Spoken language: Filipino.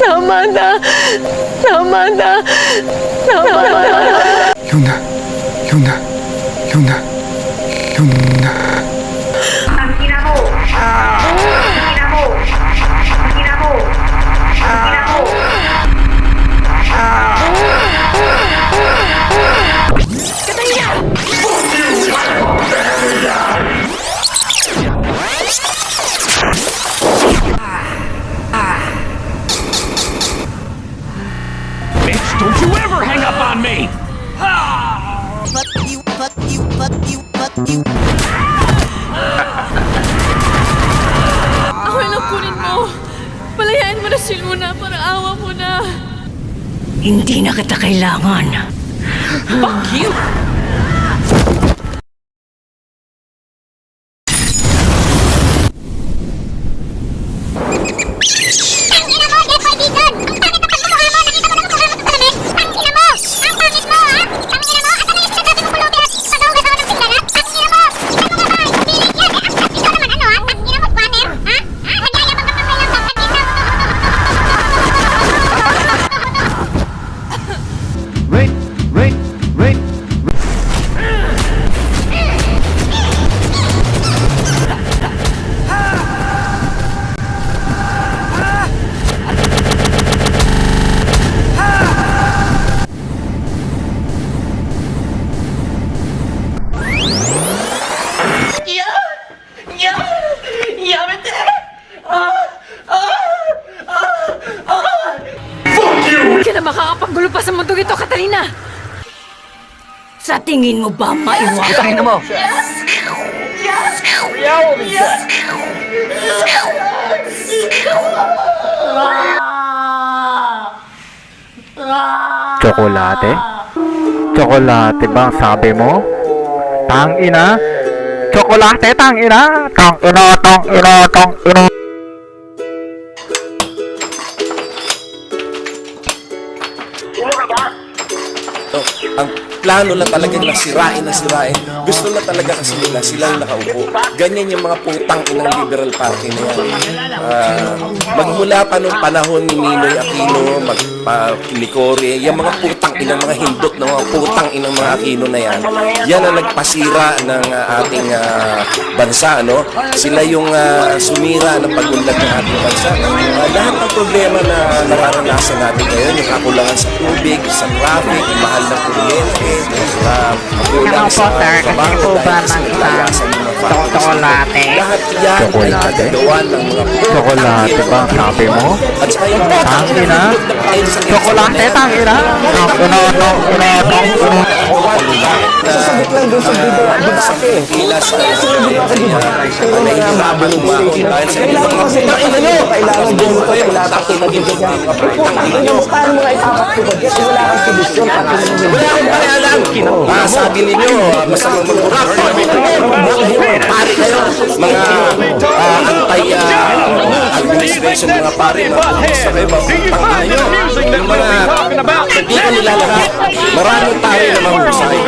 Tama na. Tama na. Tama na. Luna, Luna, Luna, Luna. Ang Ako na lang kunin mo. Palayain mo na si Luna para awa mo na. Hindi na kita kailangan. Fuck you! Na makakapaggulo pa sa mundo ito, Catalina! Sa tingin mo ba maiwasan? Tangin mo. Tsokolate? Tsokolate ba ang sabi mo? Tang ina? Tang ina? Tang Murah. Ina. ang plano na sirain na sirain. Gusto na talaga kasi nila silang nakaupo. Ganyan yung mga putang inang liberal party na yan. Ah, magmula pa nung panahon ni Ninoy Aquino, mag, pa, ni Cory, yung mga putang inang mga hindot ng mga putang inang mga Aquino na yan, yan ang nagpasira ng ah, ating ah, bansa, no? Sila yung ah, sumira ng pagunlad ng ating bansa. Ah, lahat ng problema na nararanasan natin ngayon, yung kakulangan sa tubig, sa traffic, mahal na kuryente, uh, kulang sa dahil sa naglayasan ng factories. tsokolate? Lahat yan Tsokolate? ay kagagawa ng mga Tsokolate ba ang sabi mo? At saka yung Tang ina? Tsokolate, tang ina? Tang ina, tang ina, tang ina. Sasagot lang doon sa bida. Sa Pilipinas, sa nahihirapan ng mga dahil sa inyong mga nyo. Kailangan din mo kayo, na din mga putangin nyo. Paano mo nga ipapatubad? Kasi wala kang solusyon. Wala akong pakialam. Ah, sabi ninyo, ah, masamang magburak. Mga pare mga ah, anti-administration mga pare, mga basta kayo, mga putang kayo. Yung mga hindi ko nilalahat. Maraming pare na mahusay.